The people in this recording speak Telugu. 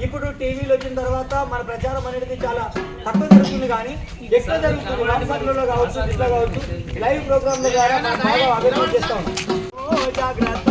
ఇప్పుడు టీవీలు వచ్చిన తర్వాత మన ప్రచారం అనేది చాలా తక్కువ జరుగుతుంది కానీ ఎక్కువ జరుగుతుంది. వాట్సాప్లలో కావచ్చు ఇట్లా కావచ్చు లైవ్ ప్రోగ్రామ్ల ద్వారా అభివృద్ధి చేస్తాం జాగ్రత్త